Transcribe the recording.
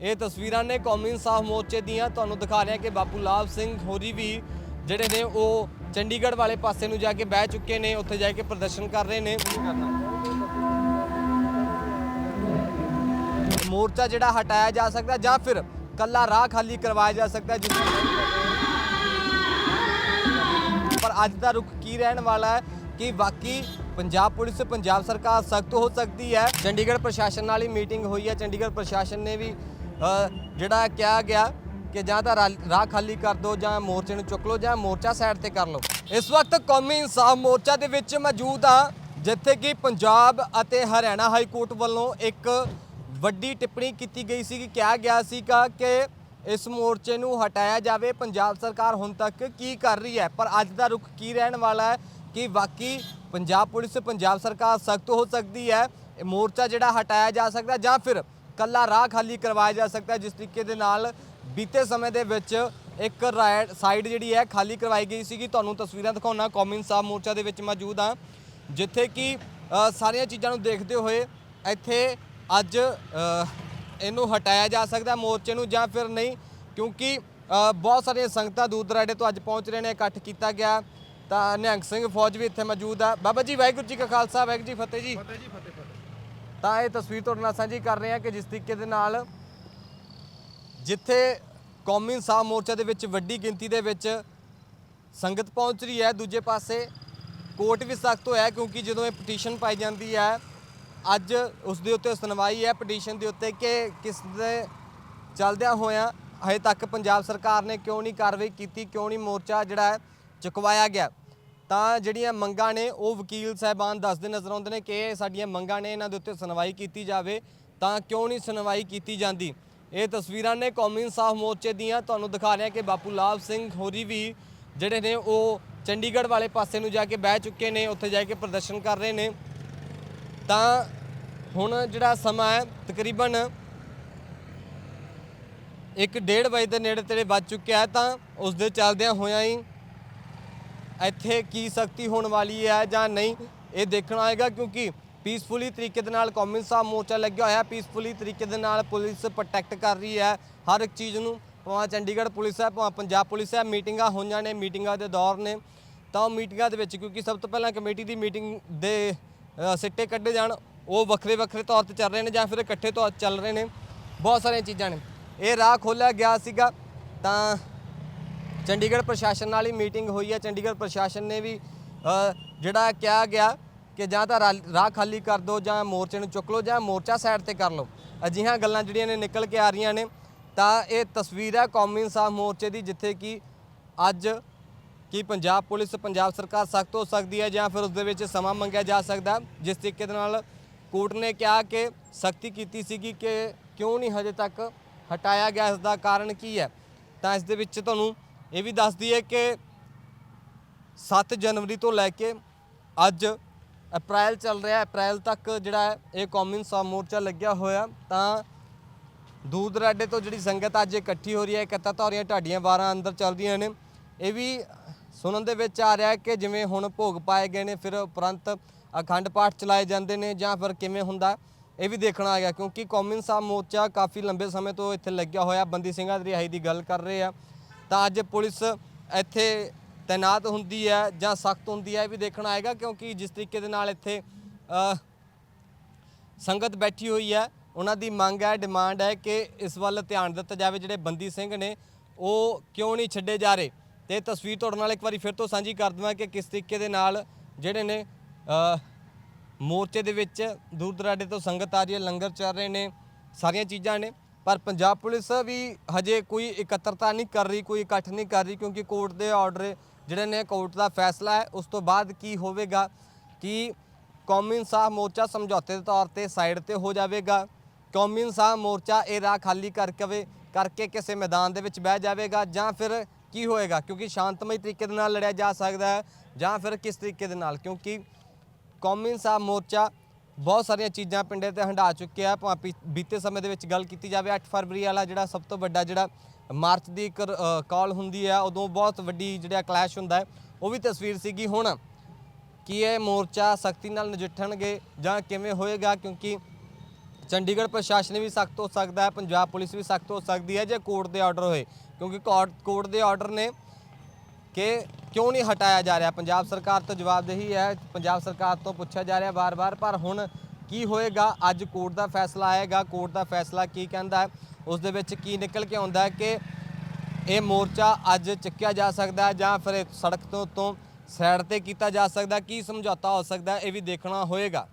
ਇਹ ਤਸਵੀਰਾਂ ਨੇ ਕੌਮੀ ਇਨਸਾਫ ਮੋਰਚੇ ਦੀਆਂ। ਤੁਹਾਨੂੰ ਦਿਖਾ ਰਿਹਾ ਕਿ ਬਾਪੂ ਲਾਭ ਸਿੰਘ ਹੋਰੀ ਵੀ ਜਿਹੜੇ ਨੇ, ਉਹ ਚੰਡੀਗੜ੍ਹ ਵਾਲੇ ਪਾਸੇ ਨੂੰ ਜਾ ਕੇ ਬਹਿ ਚੁੱਕੇ ਨੇ, ਉੱਥੇ ਜਾ ਕੇ ਪ੍ਰਦਰਸ਼ਨ ਕਰ ਰਹੇ ਨੇ। ਮੋਰਚਾ ਜਿਹੜਾ ਹਟਾਇਆ ਜਾ ਸਕਦਾ ਜਾਂ ਫਿਰ ਕੱਲਾ ਰਾਹ ਖਾਲੀ ਕਰਵਾਇਆ ਜਾ ਸਕਦਾ ਪਰ ਅੱਜ ਦਾ ਰੁਖ ਕੀ ਰਹਿਣ ਵਾਲਾ ਹੈ ਕਿ ਬਾਕੀ ਪੰਜਾਬ ਪੁਲਿਸ, ਪੰਜਾਬ ਸਰਕਾਰ ਸਖਤ ਹੋ ਸਕਦੀ ਹੈ। ਚੰਡੀਗੜ੍ਹ ਪ੍ਰਸ਼ਾਸਨ ਨਾਲ ਹੀ ਮੀਟਿੰਗ ਹੋਈ ਹੈ। ਚੰਡੀਗੜ੍ਹ ਪ੍ਰਸ਼ਾਸਨ ਨੇ ਵੀ ਜਿਹੜਾ ਕਿਹਾ ਗਿਆ ਕਿ ਜਾਂ ਤਾਂ ਰਾ- ਰਾਹ ਖਾਲੀ ਕਰ ਦਿਓ ਜਾਂ ਮੋਰਚੇ ਨੂੰ ਚੁੱਕ ਲਓ ਜਾਂ ਮੋਰਚਾ ਸਾਈਡ ਤੇ ਕਰ ਲਓ। ਇਸ ਵਕਤ ਕੌਮੀ ਇਨਸਾਫ ਮੋਰਚਾ ਦੇ ਵਿੱਚ ਮੌਜੂਦ ਹਾਂ, ਜਿੱਥੇ ਕਿ ਪੰਜਾਬ ਅਤੇ ਹਰਿਆਣਾ ਹਾਈ ਕੋਰਟ ਵੱਲੋਂ ਇੱਕ ਵੱਡੀ ਟਿੱਪਣੀ ਕੀਤੀ ਗਈ ਸੀ ਕਿ ਕਿਹਾ ਗਿਆ ਸੀਗਾ ਕਿ ਇਸ ਮੋਰਚੇ ਨੂੰ ਹਟਾਇਆ ਜਾਵੇ। ਪੰਜਾਬ ਸਰਕਾਰ ਹੁਣ ਤੱਕ ਕੀ ਕਰ ਰਹੀ ਹੈ? ਪਰ ਅੱਜ ਦਾ ਰੁਖ ਕੀ ਰਹਿਣ ਵਾਲਾ ਹੈ? ਕਿ ਵਾਕਈ ਪੰਜਾਬ ਪੁਲਿਸ, ਪੰਜਾਬ ਸਰਕਾਰ ਸਖਤ ਹੋ ਸਕਦੀ ਹੈ? ਮੋਰਚਾ ਜਿਹੜਾ ਹਟਾਇਆ ਜਾ ਸਕਦਾ ਜਾਂ ਫਿਰ ਕੱਲਾ ਰਾਹ ਖਾਲੀ ਕਰਵਾਇਆ ਜਾ ਸਕਦਾ ਜਿਸ ਤਰੀਕੇ ਦੇ ਨਾਲ ਬੀਤੇ ਸਮੇਂ ਦੇ ਵਿੱਚ ਇੱਕ ਰਾਈਟ ਸਾਈਡ ਜਿਹੜੀ ਹੈ ਖਾਲੀ ਕਰਵਾਈ ਗਈ ਸੀਗੀ। ਤੁਹਾਨੂੰ ਤਸਵੀਰਾਂ ਦਿਖਾਉਣਾ ਕੌਮੀ ਇਨਸਾਫ ਮੋਰਚਾ ਦੇ ਵਿੱਚ ਮੌਜੂਦ ਹਾਂ। ਜਿੱਥੇ ਕਿ ਸਾਰੀਆਂ ਚੀਜ਼ਾਂ ਨੂੰ ਦੇਖਦੇ ਹੋਏ ਇੱਥੇ ਅੱਜ ਇਹਨੂੰ ਹਟਾਇਆ ਜਾ ਸਕਦਾ ਮੋਰਚੇ ਨੂੰ ਜਾਂ ਫਿਰ ਨਹੀਂ, ਕਿਉਂਕਿ ਬਹੁਤ ਸਾਰੀਆਂ ਸੰਗਤਾਂ ਦੂਰ ਦਰਾਡੇ ਤੋਂ ਅੱਜ ਪਹੁੰਚ ਰਹੇ ਨੇ, ਇਕੱਠ ਕੀਤਾ ਗਿਆ। ਤਾਂ ਨਿਹੰਗ ਸਿੰਘ ਫੌਜ ਵੀ ਇੱਥੇ ਮੌਜੂਦ ਆ। ਬਾਬਾ ਜੀ, ਵਾਹਿਗੁਰੂ ਜੀ ਕਾ ਖਾਲਸਾ, ਵਾਹਿਗੁਰੂ ਜੀ ਫਤਿਹ ਜੀ। ਫਤਿਹ ਜੀ, ਫਤਿਹ। ਤਾਂ ਇਹ ਤਸਵੀਰ ਤੁਹਾਡੇ ਨਾਲ ਸਾਂਝੀ ਕਰ ਰਹੇ ਹਾਂ ਕਿ ਜਿਸ ਤਰੀਕੇ ਦੇ ਨਾਲ ਜਿੱਥੇ ਕੌਮੀ ਇਨਸਾਫ ਮੋਰਚਾ ਦੇ ਵਿੱਚ ਵੱਡੀ ਗਿਣਤੀ ਦੇ ਵਿੱਚ ਸੰਗਤ ਪਹੁੰਚ ਰਹੀ ਹੈ, ਦੂਜੇ ਪਾਸੇ ਕੋਰਟ ਵੀ ਸਖਤ ਹੋਇਆ ਕਿਉਂਕਿ ਜਦੋਂ ਇਹ ਪਟੀਸ਼ਨ ਪਾਈ ਜਾਂਦੀ ਹੈ, ਅੱਜ ਉਸ ਦੇ ਉੱਤੇ ਸੁਣਵਾਈ ਹੈ ਪਟੀਸ਼ਨ ਦੇ ਉੱਤੇ ਕਿ ਕਿਸ ਦੇ ਚੱਲਦਿਆਂ ਹੋਇਆਂ ਹਜੇ ਤੱਕ ਪੰਜਾਬ ਸਰਕਾਰ ਨੇ ਕਿਉਂ ਨਹੀਂ ਕਾਰਵਾਈ ਕੀਤੀ, ਕਿਉਂ ਨਹੀਂ ਮੋਰਚਾ ਜਿਹੜਾ ਹੈ ਚੁਕਵਾਇਆ ਗਿਆ। ਤਾਂ ਜਿਹੜੀਆਂ ਮੰਗਾਂ ਨੇ, ਉਹ ਵਕੀਲ ਸਾਹਿਬਾਨ ਦੱਸਦੇ ਨਜ਼ਰ ਆਉਂਦੇ ਨੇ ਕਿ ਇਹ ਸਾਡੀਆਂ ਮੰਗਾਂ ਨੇ, ਇਹਨਾਂ ਦੇ ਉੱਤੇ ਸੁਣਵਾਈ ਕੀਤੀ ਜਾਵੇ, ਤਾਂ ਕਿਉਂ ਨਹੀਂ ਸੁਣਵਾਈ ਕੀਤੀ ਜਾਂਦੀ? ਇਹ ਤਸਵੀਰਾਂ ਨੇ ਕੌਮੀ ਇਨਸਾਫ ਮੋਰਚੇ ਦੀਆਂ। ਤੁਹਾਨੂੰ ਦਿਖਾ ਰਿਹਾ ਕਿ ਬਾਪੂ ਲਾਭ ਸਿੰਘ ਹੋਰੀ ਵੀ ਜਿਹੜੇ ਨੇ, ਉਹ ਚੰਡੀਗੜ੍ਹ ਵਾਲੇ ਪਾਸੇ ਨੂੰ ਜਾ ਕੇ ਬਹਿ ਚੁੱਕੇ ਨੇ, ਉੱਥੇ ਜਾ ਕੇ ਪ੍ਰਦਰਸ਼ਨ ਕਰ ਰਹੇ ਨੇ। ਤਾਂ ਹੁਣ ਜਿਹੜਾ ਸਮਾਂ ਹੈ, ਤਕਰੀਬਨ 1:30 ਵਜੇ ਦੇ ਨੇੜੇ ਤੇੜੇ ਵੱਜ ਚੁੱਕਿਆ ਹੈ, ਤਾਂ ਉਸ ਦੇ ਚੱਲਦਿਆਂ ਹੋਇਆਂ ਹੀ ਇੱਥੇ ਕੀ ਸਖਤੀ ਹੋਣ ਵਾਲੀ ਹੈ ਜਾਂ ਨਹੀਂ, ਇਹ ਦੇਖਣਾ ਹੋਏਗਾ ਕਿਉਂਕਿ ਪੀਸਫੁਲੀ ਤਰੀਕੇ ਦੇ ਨਾਲ ਕੌਮੀ ਸਾਹਿਬ ਮੋਰਚਾ ਲੱਗਿਆ ਹੋਇਆ ਪੀਸਫੁਲੀ ਤਰੀਕੇ ਦੇ ਨਾਲ ਪੁਲਿਸ ਪ੍ਰੋਟੈਕਟ ਕਰ ਰਹੀ ਹੈ ਹਰ ਇੱਕ ਚੀਜ਼ ਨੂੰ। ਭਾਵੇਂ ਚੰਡੀਗੜ੍ਹ ਪੁਲਿਸ ਹੈ, ਭਾਵੇਂ ਪੰਜਾਬ ਪੁਲਿਸ ਹੈ, ਮੀਟਿੰਗਾਂ ਹੋਈਆਂ ਨੇ, ਮੀਟਿੰਗਾਂ ਦੇ ਦੌਰ ਨੇ। ਤਾਂ ਉਹ ਮੀਟਿੰਗਾਂ ਦੇ ਵਿੱਚ ਕਿਉਂਕਿ ਸਭ ਤੋਂ ਪਹਿਲਾਂ ਕਮੇਟੀ ਦੀ ਮੀਟਿੰਗ ਦੇ ਸਿੱਟੇ ਕੱਢੇ ਜਾਣ, ਉਹ ਵੱਖਰੇ ਵੱਖਰੇ ਤੌਰ ਤੇ ਚੱਲ ਰਹੇ ਨੇ ਜਾਂ ਫਿਰ ਇਕੱਠੇ ਤੌਰ ਤੇ ਚੱਲ ਰਹੇ ਨੇ। ਬਹੁਤ ਸਾਰੀਆਂ ਚੀਜ਼ਾਂ ਨੇ। ਇਹ ਰਾਹ ਖੋਲ੍ਹਿਆ ਗਿਆ ਸੀਗਾ, ਤਾਂ ਚੰਡੀਗੜ੍ਹ ਪ੍ਰਸ਼ਾਸਨ ਨਾਲ ਹੀ ਮੀਟਿੰਗ ਹੋਈ ਹੈ। ਚੰਡੀਗੜ੍ਹ ਪ੍ਰਸ਼ਾਸਨ ਨੇ ਵੀ ਜਿਹੜਾ ਕਿਹਾ ਗਿਆ ਕਿ ਜਾਂ ਤਾਂ ਰਾ- ਰਾਹ ਖਾਲੀ ਕਰ ਦਿਓ ਜਾਂ ਮੋਰਚੇ ਨੂੰ ਚੁੱਕ ਲਓ ਜਾਂ ਮੋਰਚਾ ਸਾਈਡ ਤੇ ਕਰ ਲਓ। ਅਜਿਹੀਆਂ ਗੱਲਾਂ ਜਿਹੜੀਆਂ ਨੇ ਨਿਕਲ ਕੇ ਆ ਰਹੀਆਂ ਨੇ, ਤਾਂ ਇਹ ਤਸਵੀਰ ਹੈ ਕੌਮੀ ਇਨਸਾਫ ਮੋਰਚੇ ਦੀ, ਜਿੱਥੇ ਕਿ ਅੱਜ ਕਿ ਪੰਜਾਬ ਪੁਲਿਸ, ਪੰਜਾਬ ਸਰਕਾਰ ਸਖਤ ਹੋ ਸਕਦੀ ਹੈ ਜਾਂ ਫਿਰ ਉਸ ਦੇ ਵਿੱਚ ਸਮਾਂ ਮੰਗਿਆ ਜਾ ਸਕਦਾ ਜਿਸ ਤਰੀਕੇ ਦੇ ਨਾਲ ਕੋਰਟ ਨੇ ਕਿਹਾ ਕਿ ਸਖਤੀ ਕੀਤੀ ਸੀਗੀ ਕਿ ਕਿਉਂ ਨਹੀਂ ਹਜੇ ਤੱਕ ਹਟਾਇਆ ਗਿਆ, ਇਸ ਦਾ ਕਾਰਨ ਕੀ ਹੈ? ਤਾਂ ਇਸ ਦੇ ਵਿੱਚ ਤੁਹਾਨੂੰ ਇਹ ਵੀ ਦੱਸਦੀ ਹੈ ਕਿ 7 ਜਨਵਰੀ ਤੋਂ ਲੈ ਕੇ ਅੱਜ ਅਪ੍ਰੈਲ ਚੱਲ ਰਿਹਾ ਅਪ੍ਰੈਲ ਤੱਕ ਜਿਹੜਾ ਇਹ ਕੌਮੀ ਇਨਸਾਫ ਮੋਰਚਾ ਲੱਗਿਆ ਹੋਇਆ। ਤਾਂ ਦੂਰ ਦਰਾਡੇ ਤੋਂ ਜਿਹੜੀ ਸੰਗਤ ਅੱਜ ਇਕੱਠੀ ਹੋ ਰਹੀ ਹੈ, ਇਕੱਠਾ ਹੋ ਰਹੀਆਂ ਢਾਡੀਆਂ ਵਾਰਾਂ ਅੰਦਰ ਚੱਲਦੀਆਂ ਨੇ। ਇਹ ਵੀ ਸੁਣਨ ਦੇ ਵਿੱਚ ਆ ਰਿਹਾ ਕਿ ਜਿਵੇਂ ਹੁਣ ਭੋਗ ਪਾਏ ਗਏ ਨੇ, ਫਿਰ ਉਪਰੰਤ ਅਖੰਡ ਪਾਠ ਚਲਾਏ ਜਾਂਦੇ ਨੇ ਜਾਂ ਫਿਰ ਕਿਵੇਂ ਹੁੰਦਾ, ਇਹ ਵੀ ਦੇਖਣਾ ਆਏਗਾ ਕਿਉਂਕਿ ਕੌਮੀ ਇਨਸਾਫ ਮੋਰਚਾ ਕਾਫੀ ਲੰਬੇ ਸਮੇਂ ਤੋਂ ਇੱਥੇ ਲੱਗਿਆ ਹੋਇਆ। ਬੰਦੀ ਸਿੰਘਾਂ ਦੀ ਰਿਹਾਈ ਦੀ ਗੱਲ ਕਰ ਰਹੇ ਆ। ਤਾਂ ਅੱਜ ਪੁਲਿਸ ਇੱਥੇ ਤਾਇਨਾਤ ਹੁੰਦੀ ਹੈ ਜਾਂ ਸਖਤ ਹੁੰਦੀ ਹੈ ਇਹ ਵੀ ਦੇਖਣਾ ਆਏਗਾ, ਕਿਉਂਕਿ ਜਿਸ ਤਰੀਕੇ ਦੇ ਨਾਲ ਇੱਥੇ ਸੰਗਤ ਬੈਠੀ ਹੋਈ ਹੈ, ਉਹਨਾਂ ਦੀ ਮੰਗ ਹੈ, ਡਿਮਾਂਡ ਹੈ ਕਿ ਇਸ ਵੱਲ ਧਿਆਨ ਦਿੱਤਾ ਜਾਵੇ, ਜਿਹੜੇ ਬੰਦੀ ਸਿੰਘ ਨੇ, ਉਹ ਕਿਉਂ ਨਹੀਂ ਛੱਡੇ ਜਾ ਰਹੇ? ਤੇ ਤਸਵੀਰ ਤੁਹਾਡੇ ਨਾਲ ਇੱਕ ਵਾਰੀ ਫਿਰ ਤੋਂ ਸਾਂਝੀ ਕਰ ਦਵਾਂ ਕਿ ਕਿਸ ਤਰੀਕੇ ਦੇ ਨਾਲ ਜਿਹੜੇ ਨੇ ਮੋਰਚੇ ਦੇ ਵਿੱਚ ਦੂਰ ਦਰਾਡੇ ਤੋਂ ਸੰਗਤ ਆ ਰਹੀ ਹੈ, ਲੰਗਰ ਚੱਲ ਰਹੇ ਨੇ, ਸਾਰੀਆਂ ਚੀਜ਼ਾਂ ਨੇ। ਪਰ ਪੰਜਾਬ ਪੁਲਿਸ ਵੀ ਹਜੇ ਕੋਈ ਇਕੱਤਰਤਾ ਨਹੀਂ ਕਰ ਰਹੀ, ਕੋਈ ਇਕੱਠ ਨਹੀਂ ਕਰ ਰਹੀ ਕਿਉਂਕਿ ਕੋਰਟ ਦੇ ਆਰਡਰ ਜਿਹੜੇ ਨੇ ਕੋਰਟ ਦਾ ਫੈਸਲਾ ਹੈ। ਉਸ ਤੋਂ ਬਾਅਦ ਕੀ ਹੋਵੇਗਾ ਕਿ ਕੌਮੀ ਇਨਸਾਫ ਮੋਰਚਾ ਸਮਝੌਤੇ ਦੇ ਤੌਰ ਤੇ ਸਾਈਡ ਤੇ ਹੋ ਜਾਵੇਗਾ। ਕੌਮੀ ਇਨਸਾਫ ਮੋਰਚਾ ਇਹ ਰਾਹ ਖਾਲੀ ਕਰਕੇ ਕਰਕੇ ਕਿਸੇ ਮੈਦਾਨ ਦੇ ਵਿੱਚ ਬਹਿ ਜਾਵੇਗਾ ਜਾਂ ਫਿਰ ਕੀ ਹੋਏਗਾ? ਕਿਉਂਕਿ ਸ਼ਾਂਤਮਈ ਤਰੀਕੇ ਦੇ ਨਾਲ ਲੜਿਆ ਜਾ ਸਕਦਾ ਹੈ ਜਾਂ ਫਿਰ ਕਿਸ ਤਰੀਕੇ ਦੇ ਨਾਲ? ਕਿਉਂਕਿ ਕੌਮੀ ਇਨਸਾਫ ਮੋਰਚਾ ਬਹੁਤ ਸਾਰੀਆਂ ਚੀਜ਼ਾਂ ਪਿੰਡੇ ਤੇ ਹੰਢਾ ਚੁੱਕਿਆ ਭਾਵੇਂ ਪੀ- ਬੀਤੇ ਸਮੇਂ ਦੇ ਵਿੱਚ ਗੱਲ ਕੀਤੀ ਜਾਵੇ 8 ਫਰਵਰੀ ਵਾਲਾ ਜਿਹੜਾ ਸਭ ਤੋਂ ਵੱਡਾ ਜਿਹੜਾ ਮਾਰਚ ਦੀ ਇੱਕ ਕਾਲ ਹੁੰਦੀ ਹੈ ਉਦੋਂ ਬਹੁਤ ਵੱਡੀ ਜਿਹੜਾ ਕਲੈਸ਼ ਹੁੰਦਾ ਹੈ। ਉਹ ਵੀ ਤਸਵੀਰ ਸੀਗੀ ਹੁਣ ਕੀ ਇਹ ਮੋਰਚਾ ਸਖਤੀ ਨਾਲ ਨਜਿੱਠਣਗੇ ਜਾਂ ਕਿਵੇਂ ਹੋਏਗਾ, ਕਿਉਂਕਿ ਚੰਡੀਗੜ੍ਹ ਪ੍ਰਸ਼ਾਸਨ ਵੀ ਸਖਤ ਹੋ ਸਕਦਾ ਹੈ, ਪੰਜਾਬ ਪੁਲਿਸ ਵੀ ਸਖਤ ਹੋ ਸਕਦੀ ਹੈ, ਜੇ ਕੋਰਟ ਦੇ ਆਰਡਰ ਹੋਏ। ਕਿਉਂਕਿ ਕੋਰਟ ਕੋਰਟ ਦੇ ਆਰਡਰ ਨੇ ਕਿ ਕਿਉਂ ਨਹੀਂ ਹਟਾਇਆ ਜਾ ਰਿਹਾ? ਪੰਜਾਬ ਸਰਕਾਰ ਤੋਂ ਜਵਾਬਦੇਹੀ ਹੈ। ਪੰਜਾਬ ਸਰਕਾਰ ਤੋਂ ਪੁੱਛਿਆ ਜਾ ਰਿਹਾ ਵਾਰ ਵਾਰ ਪਰ ਹੁਣ ਕੀ ਹੋਏਗਾ? ਅੱਜ ਕੋਰਟ ਦਾ ਫੈਸਲਾ ਆਏਗਾ। ਕੋਰਟ ਦਾ ਫੈਸਲਾ ਕੀ ਕਹਿੰਦਾ ਹੈ? ਉਸ ਦੇ ਵਿੱਚ ਕੀ ਨਿਕਲ ਕੇ ਆਉਂਦਾ ਹੈ ਕਿ ਇਹ ਮੋਰਚਾ ਅੱਜ ਚੱਕਿਆ ਜਾ ਸਕਦਾ ਹੈ ਜਾਂ ਫਿਰ ਇਹ ਸੜਕ ਤੋਂ ਤੋਂ ਸਾਈਡ ਤੇ ਕੀਤਾ ਜਾ ਸਕਦਾ ਕੀ ਸਮਝੌਤਾ ਹੋ ਸਕਦਾ ਹੈ, ਇਹ ਵੀ ਦੇਖਣਾ ਹੋਏਗਾ।